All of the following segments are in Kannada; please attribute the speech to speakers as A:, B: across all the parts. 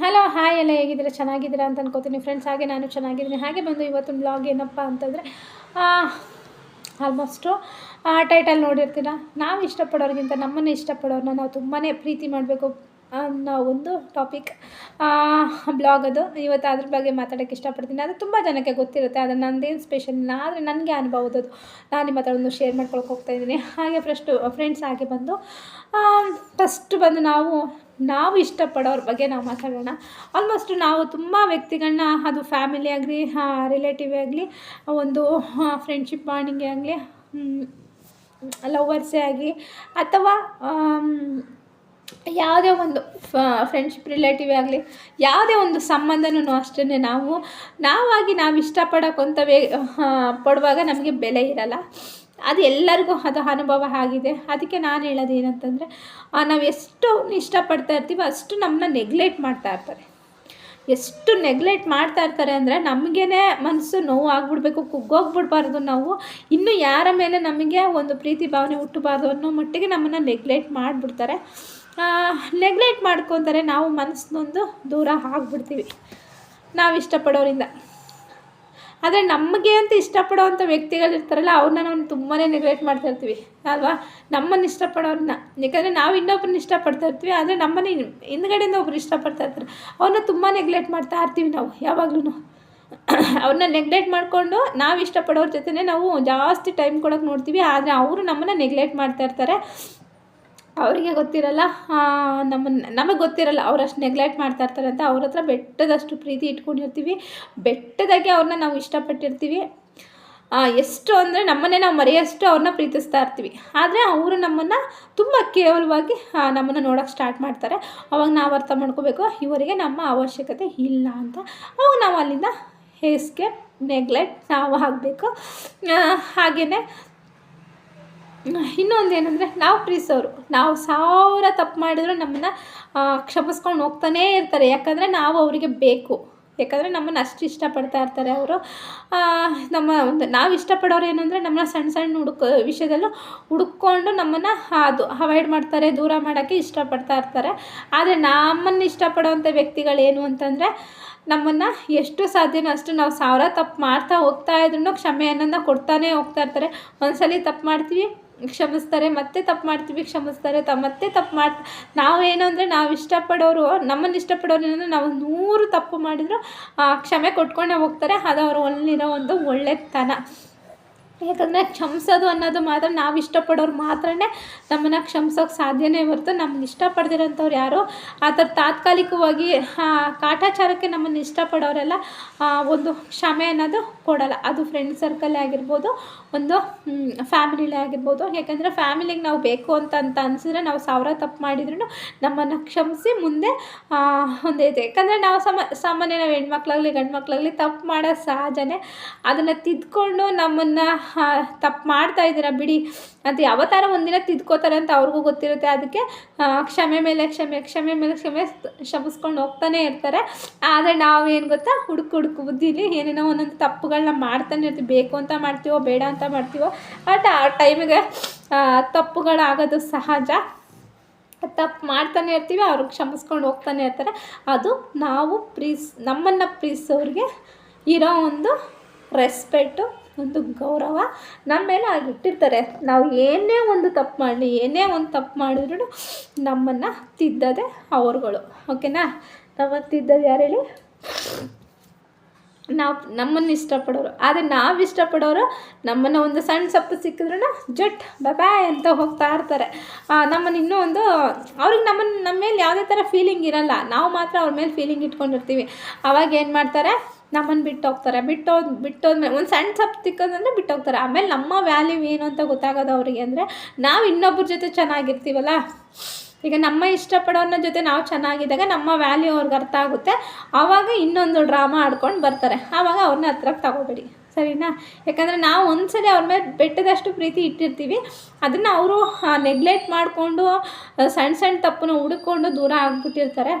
A: ಹಲೋ ಹಾಯ್ ಎಲ್ಲ ಹೇಗಿದ್ದೀರಾ? ಚೆನ್ನಾಗಿದ್ದೀರಾ ಅಂತ ಅನ್ಕೋತೀನಿ ಫ್ರೆಂಡ್ಸ್ ಹಾಗೆ ನಾನು ಚೆನ್ನಾಗಿದ್ದೀನಿ. ಹಾಗೆ ಬಂದು ಇವತ್ತು ಬ್ಲಾಗ್ ಏನಪ್ಪ ಅಂತಂದರೆ ಆಲ್ಮೋಸ್ಟು ಟೈಟಲ್ ನೋಡಿರ್ತೀರ? ನಾವು ಇಷ್ಟಪಡೋರಿಗಿಂತ ನಮ್ಮನ್ನೇ ಇಷ್ಟಪಡೋರನ್ನ ನಾವು ತುಂಬಾ ಪ್ರೀತಿ ಮಾಡಬೇಕು ಅನ್ನೋ ಒಂದು ಟಾಪಿಕ್ ಬ್ಲಾಗ್ ಅದು. ಇವತ್ತು ಅದ್ರ ಬಗ್ಗೆ ಮಾತಾಡೋಕ್ಕೆ ಇಷ್ಟಪಡ್ತೀನಿ. ಅದು ತುಂಬ ಜನಕ್ಕೆ ಗೊತ್ತಿರುತ್ತೆ. ಅದು ನಂದೇನು ಸ್ಪೆಷಲ್ ಆದರೆ ನನಗೆ ಅನುಭವದದು ನಾನು ನಿಮ್ಮ ಹತ್ರ ಒಂದು ಶೇರ್ ಮಾಡ್ಕೊಳಕ್ಕೆ ಹೋಗ್ತಾ ಇದ್ದೀನಿ. ಹಾಗೆ ಫಸ್ಟು ಫ್ರೆಂಡ್ಸ್ ಹಾಗೆ ಬಂದು ಫಸ್ಟ್ ಬಂದು ನಾವು ನಾವು ಇಷ್ಟಪಡೋರ ಬಗ್ಗೆ ನಾವು ಮಾತಾಡೋಣ. ಆಲ್ಮೋಸ್ಟ್ ನಾವು ತುಂಬ ವ್ಯಕ್ತಿಗಳನ್ನ, ಅದು ಫ್ಯಾಮಿಲಿ ಆಗಲಿ ರಿಲೇಟಿವ್ ಆಗಲಿ, ಒಂದು ಫ್ರೆಂಡ್ಶಿಪ್ ಬಾಂಡಿಂಗೇ ಆಗಲಿ ಲವರ್ಸೇ ಆಗಲಿ, ಅಥವಾ ಯಾವುದೇ ಒಂದು ಫ್ರೆಂಡ್ಶಿಪ್ ರಿಲೇಟಿವ್ ಆಗಲಿ, ಯಾವುದೇ ಒಂದು ಸಂಬಂಧನೂ ಅಷ್ಟೇ ನಾವು, ನಾವಾಗಿ ನಾವು ಇಷ್ಟಪಡೋಕ್ಕಂತ ವೇ ಪಡುವಾಗ ನಮಗೆ ಬೆಲೆ ಇರಲ್ಲ. ಅದು ಎಲ್ಲರಿಗೂ ಅದು ಅನುಭವ ಆಗಿದೆ. ಅದಕ್ಕೆ ನಾನು ಹೇಳೋದು ಏನಂತಂದರೆ ನಾವು ಎಷ್ಟು ಇಷ್ಟಪಡ್ತಾ ಇರ್ತೀವೋ ಅಷ್ಟು ನಮ್ಮನ್ನ ನೆಗ್ಲೆಕ್ಟ್ ಮಾಡ್ತಾ ಇರ್ತಾರೆ. ಎಷ್ಟು ನೆಗ್ಲೆಕ್ಟ್ ಮಾಡ್ತಾ ಇರ್ತಾರೆ ಅಂದರೆ ನಮಗೇ ಮನಸ್ಸು ನೋವು ಆಗ್ಬಿಡ್ಬೇಕು ಕುಗ್ಗೋಗ್ಬಿಡ್ಬಾರ್ದು ನಾವು. ಇನ್ನು ಯಾರ ಮೇಲೆ ನಮಗೆ ಒಂದು ಪ್ರೀತಿ ಭಾವನೆ ಹುಟ್ಟಬಾರ್ದು ಅನ್ನೋ ಮಟ್ಟಿಗೆ ನಮ್ಮನ್ನು ನೆಗ್ಲೆಕ್ಟ್ ಮಾಡಿಬಿಡ್ತಾರೆ. ನೆಗ್ಲೆಕ್ಟ್ ಮಾಡ್ಕೊತಾರೆ ನಾವು ಮನಸ್ಸಿನೊಂದು ದೂರ ಆಗ್ಬಿಡ್ತೀವಿ. ನಾವು ಇಷ್ಟಪಡೋರಿಂದ. ಆದರೆ ನಮಗೆ ಅಂತ ಇಷ್ಟಪಡೋವಂಥ ವ್ಯಕ್ತಿಗಳು ಇರ್ತಾರಲ್ಲ, ಅವ್ರನ್ನ ನಾವು ತುಂಬಾ ನೆಗ್ಲೆಕ್ಟ್ ಮಾಡ್ತಾ ಇರ್ತೀವಿ, ಅಲ್ವಾ? ನಮ್ಮನ್ನು ಇಷ್ಟಪಡೋರನ್ನ ಯಾಕಂದರೆ ನಾವು ಇನ್ನೊಬ್ರನ್ನ ಇಷ್ಟಪಡ್ತಾ ಇರ್ತೀವಿ, ಆದರೆ ನಮ್ಮನ್ನು ಹಿಂದ್ಗಡೆಯಿಂದ ಒಬ್ರು ಇಷ್ಟಪಡ್ತಾ ಇರ್ತಾರೆ. ಅವ್ರನ್ನ ತುಂಬ ನೆಗ್ಲೆಕ್ಟ್ ಮಾಡ್ತಾ ಇರ್ತೀವಿ ನಾವು ಯಾವಾಗ್ಲೂ ಅವ್ರನ್ನ ನೆಗ್ಲೆಕ್ಟ್ ಮಾಡಿಕೊಂಡು ನಾವು ಇಷ್ಟಪಡೋರ ಜೊತೆ ನಾವು ಜಾಸ್ತಿ ಟೈಮ್ ಕೊಡೋಕೆ ನೋಡ್ತೀವಿ, ಆದರೆ ಅವರು ನಮ್ಮನ್ನು ನೆಗ್ಲೆಕ್ಟ್ ಮಾಡ್ತಾ ಇರ್ತಾರೆ. ಅವರಿಗೆ ಗೊತ್ತಿರಲ್ಲ ನಮ್ಮನ್ನು ನಮಗೆ ಗೊತ್ತಿರಲ್ಲ ಅವರಷ್ಟು ನೆಗ್ಲೆಕ್ಟ್ ಮಾಡ್ತಾ ಇರ್ತಾರೆ ಅಂತ ಅವ್ರ ಹತ್ರ ಬೆಟ್ಟದಷ್ಟು ಪ್ರೀತಿ ಇಟ್ಕೊಂಡಿರ್ತೀವಿ. ಬೆಟ್ಟದಾಗೆ ಅವ್ರನ್ನ ನಾವು ಇಷ್ಟಪಟ್ಟಿರ್ತೀವಿ. ಎಷ್ಟು ಅಂದರೆ ನಮ್ಮನ್ನೇ ನಾವು ಮರೆಯಷ್ಟು ಅವ್ರನ್ನ ಪ್ರೀತಿಸ್ತಾ ಇರ್ತೀವಿ. ಆದರೆ ಅವರು ನಮ್ಮನ್ನು ತುಂಬ ಕೇವಲವಾಗಿ ನಮ್ಮನ್ನು ನೋಡೋಕ್ಕೆ ಸ್ಟಾರ್ಟ್ ಮಾಡ್ತಾರೆ. ಅವಾಗ ನಾವು ಅರ್ಥ ಮಾಡ್ಕೋಬೇಕು, ಇವರಿಗೆ ನಮ್ಮ ಅವಶ್ಯಕತೆ ಇಲ್ಲ ಅಂತ. ಅವಾಗ ನಾವು ಅಲ್ಲಿಂದ ಹೇಸ್ಗೆ ನೆಗ್ಲೆಕ್ಟ್ ನಾವು ಆಗಬೇಕು. ಹಾಗೆಯೇ ಇನ್ನೊಂದು ಏನಂದರೆ, ನಾವು ಪ್ರೀಸವರು ನಾವು ಸಾವಿರ ತಪ್ಪು ಮಾಡಿದ್ರು ನಮ್ಮನ್ನು ಕ್ಷಮಿಸ್ಕೊಂಡು ಹೋಗ್ತಾನೇ ಇರ್ತಾರೆ. ಯಾಕಂದರೆ ನಾವು ಅವರಿಗೆ ಬೇಕು. ಯಾಕಂದರೆ ನಮ್ಮನ್ನು ಅಷ್ಟು ಇಷ್ಟಪಡ್ತಾ ಇರ್ತಾರೆ ಅವರು. ನಮ್ಮ ಒಂದು, ನಾವು ಇಷ್ಟಪಡೋರು ಏನು ಅಂದರೆ, ನಮ್ಮನ್ನ ಸಣ್ಣ ಸಣ್ಣ ಹುಡುಕ, ವಿಷಯದಲ್ಲೂ ಹುಡುಕೊಂಡು ನಮ್ಮನ್ನು ಅದು ಅವಾಯ್ಡ್ ಮಾಡ್ತಾರೆ, ದೂರ ಮಾಡೋಕ್ಕೆ ಇಷ್ಟಪಡ್ತಾ ಇರ್ತಾರೆ. ಆದರೆ ನಮ್ಮನ್ನು ಇಷ್ಟಪಡೋವಂಥ ವ್ಯಕ್ತಿಗಳೇನು ಅಂತಂದರೆ, ನಮ್ಮನ್ನು ಎಷ್ಟು ಸಾಧ್ಯನೋ ಅಷ್ಟು ನಾವು ಸಾವಿರ ತಪ್ಪು ಮಾಡ್ತಾ ಹೋಗ್ತಾ ಇದ್ರೂ ಕ್ಷಮೆ ಕೊಡ್ತಾನೆ ಹೋಗ್ತಾ ಇರ್ತಾರೆ. ಒಂದ್ಸಲಿ ತಪ್ಪು ಮಾಡ್ತೀವಿ ಕ್ಷಮಿಸ್ತಾರೆ, ಮತ್ತೆ ತಪ್ಪು ಮಾಡ್ತೀವಿ, ಕ್ಷಮಿಸ್ತಾರೆ, ತ, ಮತ್ತೆ ತಪ್ಪು ಮಾಡಿ, ನಾವೇನು ಅಂದರೆ ನಾವು ಇಷ್ಟಪಡೋರು, ನಮ್ಮನ್ನು ಇಷ್ಟಪಡೋರು ಏನಂದರೆ ನಾವು ನೂರು ತಪ್ಪು ಮಾಡಿದರೂ ಕ್ಷಮೆ ಕೊಟ್ಕೊಂಡೇ ಹೋಗ್ತಾರೆ. ಅದು ಅವರು ಒಲ್ಲಿರೋ ಒಂದು ಒಳ್ಳೆತನ. ಯಾಕಂದರೆ ಕ್ಷಮಿಸೋದು ಅನ್ನೋದು ಮಾತ್ರ ನಾವು ಇಷ್ಟಪಡೋರು ಮಾತ್ರನೇ ನಮ್ಮನ್ನು ಕ್ಷಮಿಸೋಕೆ ಸಾಧ್ಯನೇ ಹೊರತು ನಮ್ಮನ್ನು ಇಷ್ಟಪಡ್ದಿರೋಂಥವ್ರು ಯಾರು. ಆ ಥರ ತಾತ್ಕಾಲಿಕವಾಗಿ ಕಾಟಾಚಾರಕ್ಕೆ ನಮ್ಮನ್ನು ಇಷ್ಟಪಡೋರೆಲ್ಲ ಒಂದು ಕ್ಷಮೆ ಅನ್ನೋದು ಕೊಡೋಲ್ಲ. ಅದು ಫ್ರೆಂಡ್ ಸರ್ಕಲ್ಲೇ ಆಗಿರ್ಬೋದು, ಒಂದು ಫ್ಯಾಮಿಲಿಲೇ ಆಗಿರ್ಬೋದು. ಯಾಕಂದರೆ ಫ್ಯಾಮಿಲಿಗೆ ನಾವು ಬೇಕು ಅಂತ ಅಂತ ಅನಿಸಿದ್ರೆ ನಾವು ಸಾವಿರ ತಪ್ಪು ಮಾಡಿದ್ರು ನಮ್ಮನ್ನು ಕ್ಷಮಿಸಿ ಮುಂದೆ ಒಂದು ಇದೆ ಯಾಕಂದರೆ ನಾವು ಸಮ, ಸಾಮಾನ್ಯ ನಾವು ಹೆಣ್ಮಕ್ಳಾಗಲಿ ಗಂಡು ಮಕ್ಕಳಾಗಲಿ ತಪ್ಪು ಮಾಡೋ ಸಹಜನೇ ಅದನ್ನು ತಿದ್ಕೊಂಡು ನಮ್ಮನ್ನು ತಪ್ಪು ಮಾಡ್ತಾ ಇದ್ದೀರಾ ಬಿಡಿ ಅಂತ ಯಾವತ್ತಾರ ಒಂದಿನ ತಿದ್ಕೋತಾರೆ ಅಂತ ಅವ್ರಿಗೂ ಗೊತ್ತಿರುತ್ತೆ. ಅದಕ್ಕೆ ಕ್ಷಮೆ ಮೇಲೆ ಕ್ಷಮೆ ಕ್ಷಮೆ ಮೇಲೆ ಕ್ಷಮೆ ಕ್ಷಮಿಸ್ಕೊಂಡು ಹೋಗ್ತಾನೆ ಇರ್ತಾರೆ. ಆದರೆ ನಾವೇನು ಗೊತ್ತಾ, ಹುಡುಕು ಹುಡುಕು ಬುದ್ಧಿಲಿ ಏನೇನೋ ಒಂದೊಂದು ತಪ್ಪುಗಳನ್ನ ಮಾಡ್ತಾನೆ ಇರ್ತೀವಿ. ಬೇಕು ಅಂತ ಮಾಡ್ತೀವೋ, ಬೇಡ ಅಂತ ಮಾಡ್ತೀವೋ, ಬಟ್ ಆ ಟೈಮಿಗೆ ತಪ್ಪುಗಳಾಗೋದು ಸಹಜ. ತಪ್ಪು ಮಾಡ್ತಾನೆ ಇರ್ತೀವಿ ಅವ್ರಿಗೆ ಕ್ಷಮಿಸ್ಕೊಂಡು ಹೋಗ್ತಾನೆ ಇರ್ತಾರೆ. ಅದು ನಾವು ಪ್ರೀಸ್, ನಮ್ಮನ್ನು ಪ್ರೀತಿಸೋರಿಗೆ ಇರೋ ಒಂದು ರೆಸ್ಪೆಕ್ಟು ಒಂದು ಗೌರವ ನಮ್ಮ ಮೇಲೆ ಆಗಿಟ್ಟಿರ್ತಾರೆ. ನಾವು ಏನೇ ಒಂದು ತಪ್ಪು ಮಾಡಲಿ ಏನೇ ಒಂದು ತಪ್ಪು ಮಾಡಿದ್ರು ನಮ್ಮನ್ನು ತಿದ್ದದೆ ಅವ್ರುಗಳು. ಓಕೆನಾ? ನಮ್ಮನ್ನು ತಿದ್ದದು ಯಾರು ಹೇಳಿ? ನಾವು ನಮ್ಮನ್ನು ಇಷ್ಟಪಡೋರು. ಆದರೆ ನಾವು ಇಷ್ಟಪಡೋರು ನಮ್ಮನ್ನು ಒಂದು ಸಣ್ಣ ಸಪ್ಪು ಸಿಕ್ಕಿದ್ರೂ ಜಟ್, ಬೈ ಅಂತ ಹೋಗ್ತಾ ಇರ್ತಾರೆ. ನಮ್ಮನ್ನು ಇನ್ನೂ ಒಂದು, ಅವ್ರಿಗೆ ನಮ್ಮನ್ನು, ನಮ್ಮ ಮೇಲೆ ಯಾವುದೇ ಥರ ಫೀಲಿಂಗ್ ಇರಲ್ಲ. ನಾವು ಮಾತ್ರ ಅವ್ರ ಮೇಲೆ ಫೀಲಿಂಗ್ ಇಟ್ಕೊಂಡಿರ್ತೀವಿ. ಅವಾಗ ಏನು ಮಾಡ್ತಾರೆ? ನಮ್ಮನ್ನು ಬಿಟ್ಟು ಹೋಗ್ತಾರೆ ಬಿಟ್ಟೋದ್ ಬಿಟ್ಟೋದ್ಮೇಲೆ ಒಂದು ಸಣ್ಣ ಸಪ್ ತಿಕ್ಕೋದಂದ್ರೆ ಬಿಟ್ಟು ಹೋಗ್ತಾರೆ ಆಮೇಲೆ ನಮ್ಮ ವ್ಯಾಲ್ಯೂ ಏನು ಅಂತ ಗೊತ್ತಾಗೋದು ಅವರಿಗೆ ಅಂದರೆ ನಾವು ಇನ್ನೊಬ್ಬರ ಜೊತೆ ಚೆನ್ನಾಗಿರ್ತೀವಲ್ಲ? ಈಗ ನಮ್ಮ ಇಷ್ಟಪಡೋನ ಜೊತೆ ನಾವು ಚೆನ್ನಾಗಿದ್ದಾಗ ನಮ್ಮ ವ್ಯಾಲ್ಯೂ ಅವ್ರಿಗೆ ಅರ್ಥ ಆಗುತ್ತೆ. ಆವಾಗ ಇನ್ನೊಂದು ಡ್ರಾಮಾ ಆಡ್ಕೊಂಡು ಬರ್ತಾರೆ. ಆವಾಗ ಅವ್ರನ್ನ ಹತ್ರಕ್ಕೆ ತಗೋಬೇಡಿ. ಸರಿನಾ? ಯಾಕಂದರೆ ನಾವು ಒಂದ್ಸಲಿ ಅವ್ರ ಮೇಲೆ ಬೆಟ್ಟದಷ್ಟು ಪ್ರೀತಿ ಇಟ್ಟಿರ್ತೀವಿ. ಅದನ್ನು ಅವರು ನೆಗ್ಲೆಕ್ಟ್ ಮಾಡಿಕೊಂಡು ಸಣ್ಣ ಸಣ್ಣ ತಪ್ಪನ್ನು ಹುಡುಕೊಂಡು ದೂರ ಆಗಿಬಿಟ್ಟಿರ್ತಾರೆ.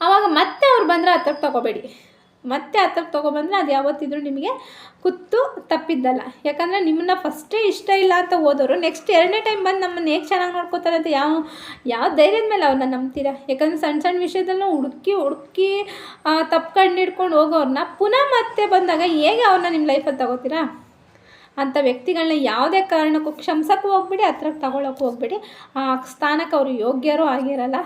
A: ಆವಾಗ ಮತ್ತೆ ಅವ್ರು ಬಂದರೆ ಹತ್ರಕ್ಕೆ ತೊಗೋಬೇಡಿ. ಮತ್ತೆ ಹತ್ರ ತೊಗೊಬಂದರೆ ಅದು ಯಾವತ್ತಿದ್ರೂ ನಿಮಗೆ ಕುತ್ತು ತಪ್ಪಿದ್ದಲ್ಲ. ಯಾಕಂದರೆ ನಿಮ್ಮನ್ನ ಫಸ್ಟೇ ಇಷ್ಟ ಇಲ್ಲ ಅಂತ ಹೋದವರು ನೆಕ್ಸ್ಟ್ ಎರಡನೇ ಟೈಮ್ ಬಂದು ನಮ್ಮನ್ನು ಹೇಗೆ ಚೆನ್ನಾಗಿ ನೋಡ್ಕೋತಾರೆ ಅಂತ ಯಾವ ಯಾವ ಧೈರ್ಯದ ಮೇಲೆ ಅವ್ರನ್ನ ನಂಬ್ತೀರಾ? ಯಾಕಂದರೆ ಸಣ್ಣ ಸಣ್ಣ ವಿಷಯದಲ್ಲೂ ಹುಡುಕಿ ಹುಡುಕಿ ತಪ್ಪು ಕಂಡು ಹಿಡ್ಕೊಂಡು ಹೋಗೋರನ್ನ ಪುನಃ ಮತ್ತೆ ಬಂದಾಗ ಹೇಗೆ ಅವ್ರನ್ನ ನಿಮ್ಮ ಲೈಫಲ್ಲಿ ತಗೋತೀರಾ? ಅಂಥ ವ್ಯಕ್ತಿಗಳನ್ನ ಯಾವುದೇ ಕಾರಣಕ್ಕೂ ಕ್ಷಮಿಸೋಕ್ಕೂ ಹೋಗ್ಬೇಡಿ ಹತ್ರಕ್ಕೆ ತಗೊಳಕ್ಕೂ ಹೋಗ್ಬೇಡಿ. ಆ ಸ್ಥಾನಕ್ಕೆ ಅವರು ಯೋಗ್ಯರೂ ಆಗಿರಲ್ಲ.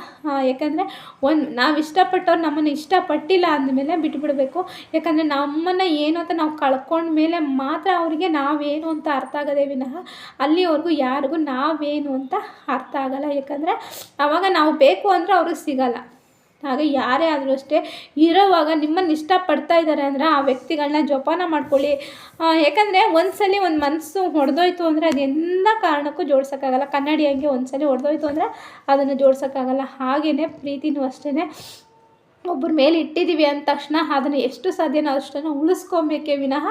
A: ಯಾಕಂದರೆ ಒಂದು ನಾವು ಇಷ್ಟಪಟ್ಟವ್ರು ನಮ್ಮನ್ನು ಇಷ್ಟಪಟ್ಟಿಲ್ಲ ಅಂದಮೇಲೆ ಬಿಟ್ಬಿಡಬೇಕು. ಯಾಕಂದರೆ ನಮ್ಮನ್ನು ಏನು ಅಂತ ನಾವು ಕಳ್ಕೊಂಡ ಮೇಲೆ ಮಾತ್ರ ಅವರಿಗೆ ನಾವೇನು ಅಂತ ಅರ್ಥ ಆಗೋದೇ ವಿನಃ ಅಲ್ಲಿವರೆಗೂ ಯಾರಿಗೂ ನಾವೇನು ಅಂತ ಅರ್ಥ ಆಗಲ್ಲ. ಯಾಕಂದರೆ ಆವಾಗ ನಾವು ಬೇಕು ಅಂದರೆ ಅವ್ರಿಗೆ ಸಿಗಲ್ಲ. ಹಾಗೆ ಯಾರೇ ಆದರೂ ಅಷ್ಟೇ ಇರೋವಾಗ ನಿಮ್ಮನ್ನು ಇಷ್ಟಪಡ್ತಾ ಇದ್ದಾರೆ ಅಂದರೆ ಆ ವ್ಯಕ್ತಿಗಳನ್ನ ಜೋಪಾನ ಮಾಡ್ಕೊಳ್ಳಿ. ಯಾಕಂದರೆ ಒಂದು ಸಲ ಒಂದು ಮನಸ್ಸು ಹೊಡೆದೋಯ್ತು ಅಂದರೆ ಅದು ಎಂಥ ಕಾರಣಕ್ಕೂ ಜೋಡಿಸೋಕ್ಕಾಗಲ್ಲ. ಕನ್ನಡಿ ಹಂಗೆ ಒಂದು ಸಲ ಹೊಡೆದೋಯ್ತು ಅಂದರೆ ಅದನ್ನು ಜೋಡಿಸೋಕ್ಕಾಗಲ್ಲ. ಹಾಗೆಯೇ ಪ್ರೀತಿನೂ ಅಷ್ಟೇ ಒಬ್ಬರ ಮೇಲೆ ಇಟ್ಟಿದ್ದೀವಿ ಅಂದ ತಕ್ಷಣ ಅದನ್ನು ಎಷ್ಟು ಸಾಧ್ಯನೋ ಅಷ್ಟನ್ನು ಉಳಿಸ್ಕೊಬೇಕೇ ವಿನಃ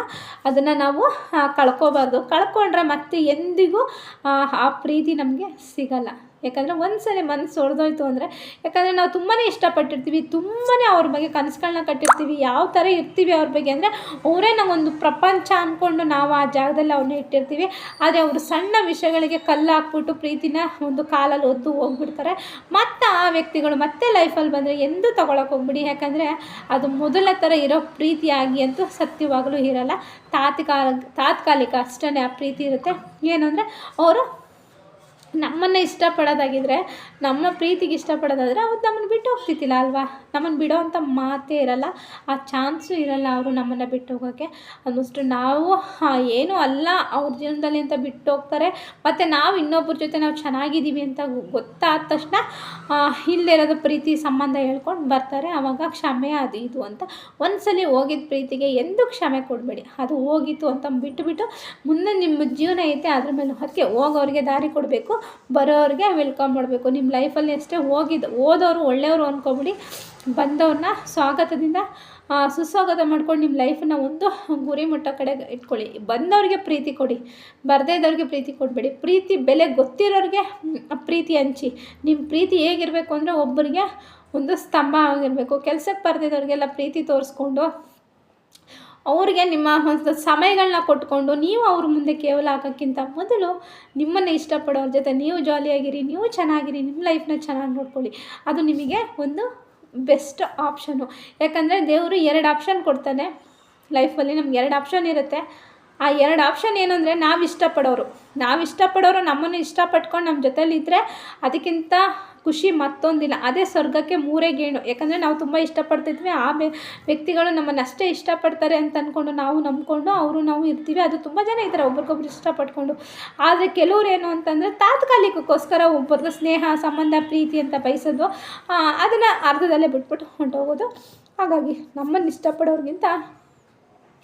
A: ಅದನ್ನು ನಾವು ಕಳ್ಕೊಬಾರ್ದು. ಕಳ್ಕೊಂಡ್ರೆ ಮತ್ತೆ ಎಂದಿಗೂ ಆ ಪ್ರೀತಿ ನಮಗೆ ಸಿಗಲ್ಲ. ಯಾಕಂದರೆ ಒಂದು ಸಲ ಮನಸ್ಸು ಹೊಡೆದೋಯ್ತು ಅಂದರೆ, ಯಾಕಂದರೆ ನಾವು ತುಂಬಾ ಇಷ್ಟಪಟ್ಟಿರ್ತೀವಿ ತುಂಬಾ ಅವ್ರ ಬಗ್ಗೆ ಕನಸುಗಳನ್ನ ಕಟ್ಟಿರ್ತೀವಿ, ಯಾವ ಥರ ಇರ್ತೀವಿ ಅವ್ರ ಬಗ್ಗೆ ಅಂದರೆ, ಅವರೇ ನಮಗೊಂದು ಪ್ರಪಂಚ ಅಂದ್ಕೊಂಡು ನಾವು ಆ ಜಾಗದಲ್ಲಿ ಅವ್ರನ್ನ ಇಟ್ಟಿರ್ತೀವಿ. ಆದರೆ ಅವರು ಸಣ್ಣ ವಿಷಯಗಳಿಗೆ ಕಲ್ಲು ಹಾಕ್ಬಿಟ್ಟು ಪ್ರೀತಿನ ಒಂದು ಕಾಲಲ್ಲಿ ಒದ್ದು ಹೋಗ್ಬಿಡ್ತಾರೆ. ಮತ್ತು ಆ ವ್ಯಕ್ತಿಗಳು ಮತ್ತೆ ಲೈಫಲ್ಲಿ ಬಂದರೆ ಎಂದೂ ತೊಗೊಳಕ್ಕೆ ಹೋಗ್ಬಿಡಿ. ಯಾಕಂದರೆ ಅದು ಮೊದಲ ಥರ ಇರೋ ಪ್ರೀತಿಯಾಗಿ ಅಂತೂ ಸತ್ಯವಾಗಲೂ ಇರಲ್ಲ. ತಾತ್ಕಾಲ ತಾತ್ಕಾಲಿಕ ಅಷ್ಟೇ ಆ ಪ್ರೀತಿ ಇರುತ್ತೆ. ಏನಂದರೆ ಅವರು ನಮ್ಮನ್ನು ಇಷ್ಟಪಡೋದಾಗಿದ್ದರೆ ನಮ್ಮ ಪ್ರೀತಿಗೆ ಇಷ್ಟಪಡೋದಾದರೆ ಅವತ್ತು ನಮ್ಮನ್ನು ಬಿಟ್ಟು ಹೋಗ್ತಿತ್ತಿಲ್ಲ ಅಲ್ವಾ? ನಮ್ಮನ್ನು ಬಿಡೋ ಅಂಥ ಮಾತೇ ಇರಲ್ಲ. ಆ ಚಾನ್ಸು ಇರಲ್ಲ ಅವರು ನಮ್ಮನ್ನು ಬಿಟ್ಟು ಹೋಗೋಕ್ಕೆ ಆಲ್ಮೋಸ್ಟ್ ನಾವು ಏನೂ ಅಲ್ಲ. ಅವ್ರ ಜೀವನದಲ್ಲಿ ಅಂತ ಬಿಟ್ಟು ಹೋಗ್ತಾರೆ. ಮತ್ತು ನಾವು ಇನ್ನೊಬ್ಬರ ಜೊತೆ ನಾವು ಚೆನ್ನಾಗಿದ್ದೀವಿ ಅಂತ ಗೊತ್ತಾದ ತಕ್ಷಣ ಇಲ್ಲದೇ ಇರೋದು ಪ್ರೀತಿ, ಸಂಬಂಧ ಹೇಳ್ಕೊಂಡು ಬರ್ತಾರೆ. ಆವಾಗ ಕ್ಷಮೆ ಅದು ಇದು ಅಂತ. ಒಂದು ಸಲ ಹೋಗಿದ್ದ ಪ್ರೀತಿಗೆ ಎಂದೂ ಕ್ಷಮೆ ಕೊಡಬೇಡಿ. ಅದು ಹೋಗಿತ್ತು ಅಂತ ಬಿಟ್ಟುಬಿಟ್ಟು ಮುಂದೆ ನಿಮ್ಮ ಜೀವನ ಐತೆ, ಅದ್ರ ಮೇಲೆ ಅದಕ್ಕೆ ಹೋಗೋರಿಗೆ ದಾರಿ ಕೊಡಬೇಕು. ಬರೋರಿಗೆ ವೆಲ್ಕಮ್ ಮಾಡಬೇಕು ನಿಮ್ಮ ಲೈಫಲ್ಲಿ ಅಷ್ಟೇ ಹೋಗಿದ್ದು ಓದೋರು ಒಳ್ಳೆಯವರು ಅಂದ್ಕೊಬಿಡಿ ಬಂದವ್ರನ್ನ ಸ್ವಾಗತದಿಂದ ಸುಸ್ವಾಗತ ಮಾಡ್ಕೊಂಡು ನಿಮ್ಮ ಲೈಫನ್ನ ಒಂದು ಗುರಿ ಮುಟ್ಟೋ ಕಡೆ ಇಟ್ಕೊಳ್ಳಿ. ಬಂದವ್ರಿಗೆ ಪ್ರೀತಿ ಕೊಡಿ. ಬರದೇ ಇದ್ದವ್ರಿಗೆ ಪ್ರೀತಿ ಕೊಡಬೇಡಿ. ಪ್ರೀತಿ ಬೆಲೆ ಗೊತ್ತಿರೋರಿಗೆ ಪ್ರೀತಿ ಹಂಚಿ. ನಿಮ್ಮ ಪ್ರೀತಿ ಹೇಗಿರಬೇಕು ಅಂದರೆ ಒಬ್ಬರಿಗೆ ಒಂದು ಸ್ತಂಭ ಆಗಿರಬೇಕು. ಕೆಲಸಕ್ಕೆ ಬರ್ದಿದ್ದವ್ರಿಗೆಲ್ಲ ಪ್ರೀತಿ ತೋರಿಸ್ಕೊಂಡು ಅವ್ರಿಗೆ ನಿಮ್ಮ ಒಂದು ಸಮಯಗಳನ್ನ ಕೊಟ್ಕೊಂಡು ನೀವು ಅವ್ರ ಮುಂದೆ ಕೇವಲ ಆಗೋಕ್ಕಿಂತ ಮೊದಲು ನಿಮ್ಮನ್ನು ಇಷ್ಟಪಡೋರ ಜೊತೆ ನೀವು ಜಾಲಿಯಾಗಿರಿ ನೀವು ಚೆನ್ನಾಗಿರಿ, ನಿಮ್ಮ ಲೈಫ್ನ ಚೆನ್ನಾಗಿ ನೋಡ್ಕೊಳ್ಳಿ. ಅದು ನಿಮಗೆ ಒಂದು ಬೆಸ್ಟ್ ಆಪ್ಷನು ಯಾಕಂದರೆ ದೇವರು ಎರಡು ಆಪ್ಷನ್ ಕೊಡ್ತಾನೆ. ಲೈಫಲ್ಲಿ ನಮ್ಗೆ ಎರಡು ಆಪ್ಷನ್ ಇರುತ್ತೆ. ಆ ಎರಡು ಆಪ್ಷನ್ ಏನಂದರೆ ನಾವು ಇಷ್ಟಪಡೋರು. ನಾವು ಇಷ್ಟಪಡೋರು ನಮ್ಮನ್ನು ಇಷ್ಟಪಟ್ಕೊಂಡು ನಮ್ಮ ಜೊತೆಲಿದ್ದರೆ ಅದಕ್ಕಿಂತ ಖುಷಿ ಮತ್ತೊಂದಿಲ್ಲ. ಅದೇ ಸ್ವರ್ಗಕ್ಕೆ ಮೂರೇ ಗೇಣು. ಯಾಕಂದರೆ ನಾವು ತುಂಬ ಇಷ್ಟಪಡ್ತಿದ್ವಿ. ಆ ವ್ಯಕ್ತಿಗಳು ನಮ್ಮನ್ನು ಅಷ್ಟೇ ಇಷ್ಟಪಡ್ತಾರೆ ಅಂತ ಅಂದ್ಕೊಂಡು ನಾವು ನಂಬ್ಕೊಂಡು ಅವರು ನಾವು ಇರ್ತೀವಿ. ಅದು ತುಂಬ ಜನ ಇದ್ದಾರೆ. ಒಬ್ರಿಗೊಬ್ರು ಇಷ್ಟಪಡ್ಕೊಂಡು. ಆದರೆ ಕೆಲವ್ರು ಏನು ಅಂತಂದರೆ ತಾತ್ಕಾಲಿಕಕ್ಕೋಸ್ಕರ ಒಬ್ಬರದ್ದು ಸ್ನೇಹ, ಸಂಬಂಧ, ಪ್ರೀತಿ ಅಂತ ಬಯಸೋದು ಅದನ್ನು ಅರ್ಧದಲ್ಲೇ ಬಿಟ್ಬಿಟ್ಟು ಹೊಂಟೋಗೋದು. ಹಾಗಾಗಿ ನಮ್ಮನ್ನು ಇಷ್ಟಪಡೋರಿಗಿಂತ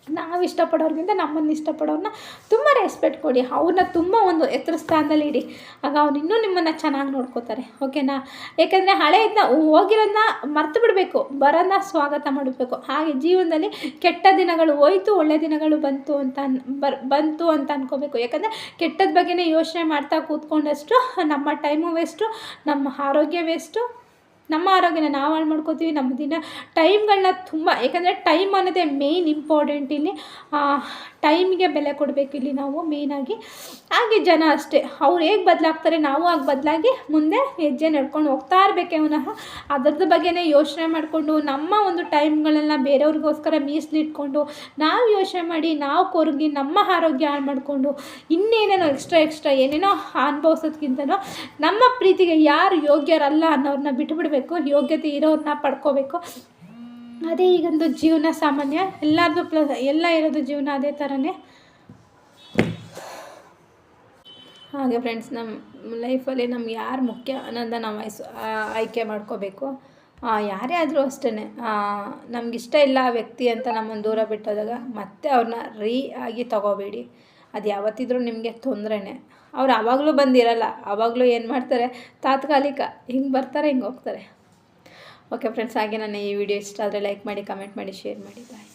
A: ನಾವು ಇಷ್ಟಪಡೋರಿಗಿಂತ ನಮ್ಮನ್ನು ಇಷ್ಟಪಡೋರನ್ನ ತುಂಬ ರೆಸ್ಪೆಕ್ಟ್ ಕೊಡಿ. ಅವ್ರನ್ನ ತುಂಬ ಒಂದು ಎತ್ತರ ಸ್ಥಾನದಲ್ಲಿ ಇಡಿ. ಆಗ ಅವ್ರು ಇನ್ನೂ ನಿಮ್ಮನ್ನು ಚೆನ್ನಾಗಿ ನೋಡ್ಕೋತಾರೆ. ಓಕೆನಾ ಏಕೆಂದರೆ ಹಳೆಯದನ್ನ ಹೋಗಿರೋದನ್ನ ಮರ್ತು ಬಿಡಬೇಕು. ಬರೋದನ್ನ ಸ್ವಾಗತ ಮಾಡಬೇಕು. ಹಾಗೆ ಜೀವನದಲ್ಲಿ ಕೆಟ್ಟ ದಿನಗಳು ಹೋಯ್ತು, ಒಳ್ಳೆ ದಿನಗಳು ಬಂತು ಅಂತ ಬರ್, ಬಂತು ಅಂತ ಅನ್ಕೋಬೇಕು. ಯಾಕಂದರೆ ಕೆಟ್ಟದ ಬಗ್ಗೆನೇ ಯೋಚನೆ ಮಾಡ್ತಾ ಕೂತ್ಕೊಂಡಷ್ಟು ನಮ್ಮ ಟೈಮು ವೇಸ್ಟು, ನಮ್ಮ ಆರೋಗ್ಯ ವೇಸ್ಟು ನಮ್ಮ ಆರೋಗ್ಯನ ನಾವು ಹಾಳು ಮಾಡ್ಕೋತೀವಿ ನಮ್ಮ ದಿನ ಟೈಮ್ಗಳನ್ನ ತುಂಬ, ಯಾಕಂದರೆ ಟೈಮ್ ಅನ್ನೋದೇ ಮೇಯ್ನ್ ಇಂಪಾರ್ಟೆಂಟ್ ಇಲ್ಲಿ. ಟೈಮಿಗೆ ಬೆಲೆ ಕೊಡಬೇಕು ಇಲ್ಲಿ ನಾವು ಮೇಯ್ನಾಗಿ ಹಾಗೆ ಜನ ಅಷ್ಟೇ. ಅವ್ರು ಹೇಗೆ ಬದಲಾಗ್ತಾರೆ, ನಾವು ಆಗ ಬದಲಾಗಿ ಮುಂದೆ ಹೆಜ್ಜೆ ನಡ್ಕೊಂಡು ಹೋಗ್ತಾ ಇರಬೇಕೆ ವಿನಃ ಅದ್ರದ್ದು ಬಗ್ಗೆನೇ ಯೋಚನೆ ಮಾಡಿಕೊಂಡು, ನಮ್ಮ ಒಂದು ಟೈಮ್ಗಳನ್ನ ಬೇರೆಯವ್ರಿಗೋಸ್ಕರ ಮೀಸಲಿಟ್ಕೊಂಡು, ನಾವು ಯೋಚನೆ ಮಾಡಿ, ನಾವು ಕೊರಗಿ ನಮ್ಮ ಆರೋಗ್ಯ ಹಾಳು ಮಾಡಿಕೊಂಡು, ಇನ್ನೇನೇನೋ ಎಕ್ಸ್ಟ್ರಾ ಎಕ್ಸ್ಟ್ರಾ ಏನೇನೋ ಅನುಭವಿಸೋದ್ಕಿಂತನೋ ನಮ್ಮ ಪ್ರೀತಿಗೆ ಯಾರು ಯೋಗ್ಯರಲ್ಲ ಅನ್ನೋರನ್ನ ಬಿಟ್ಟುಬಿಡಬೇಕು ಯೋಗ್ಯತೆ ಇರೋರನ್ನ ಪಡ್ಕೋಬೇಕು. ಅದೇ ಈಗೊಂದು ಜೀವನ ಸಾಮಾನ್ಯ. ಎಲ್ಲರದು ಪ್ಲಸ್, ಎಲ್ಲ ಇರೋದು ಜೀವನ ಅದೇ ಥರನೇ ಹಾಗೆ ಫ್ರೆಂಡ್ಸ್ ನಮ್ಮ ಲೈಫಲ್ಲಿ ನಮ್ಗೆ ಯಾರು ಮುಖ್ಯ ಅನ್ನೋದನ್ನ ನಾವು ಆಯ್ಸು ಆಯ್ಕೆ ಮಾಡ್ಕೋಬೇಕು. ಯಾರೇ ಆದರೂ ಅಷ್ಟೇ ನಮ್ಗೆ ಇಷ್ಟ ಇಲ್ಲ ಆ ವ್ಯಕ್ತಿ ಅಂತ ನಮ್ಮನ್ನು ದೂರ ಬಿಟ್ಟೋದಾಗ ಮತ್ತೆ ಅವ್ರನ್ನ ರೀ ಆಗಿ ತಗೋಬೇಡಿ. ಅದು ಯಾವತ್ತಿದ್ರೂ ನಿಮಗೆ ತೊಂದರೆನೇ. ಅವ್ರು ಆವಾಗಲೂ ಬಂದಿರಲ್ಲ. ಆವಾಗಲೂ ಏನು ಮಾಡ್ತಾರೆ? ತಾತ್ಕಾಲಿಕ ಹಿಂಗೆ ಬರ್ತಾರೆ, ಹಿಂಗೆ ಹೋಗ್ತಾರೆ. ಓಕೆ ಫ್ರೆಂಡ್ಸ್ ಹಾಗೆ ನಾನು ಈ ವಿಡಿಯೋ ಇಷ್ಟ ಆದರೆ ಲೈಕ್ ಮಾಡಿ ಕಮೆಂಟ್ ಮಾಡಿ ಶೇರ್ ಮಾಡಿ. ಬಾಯ್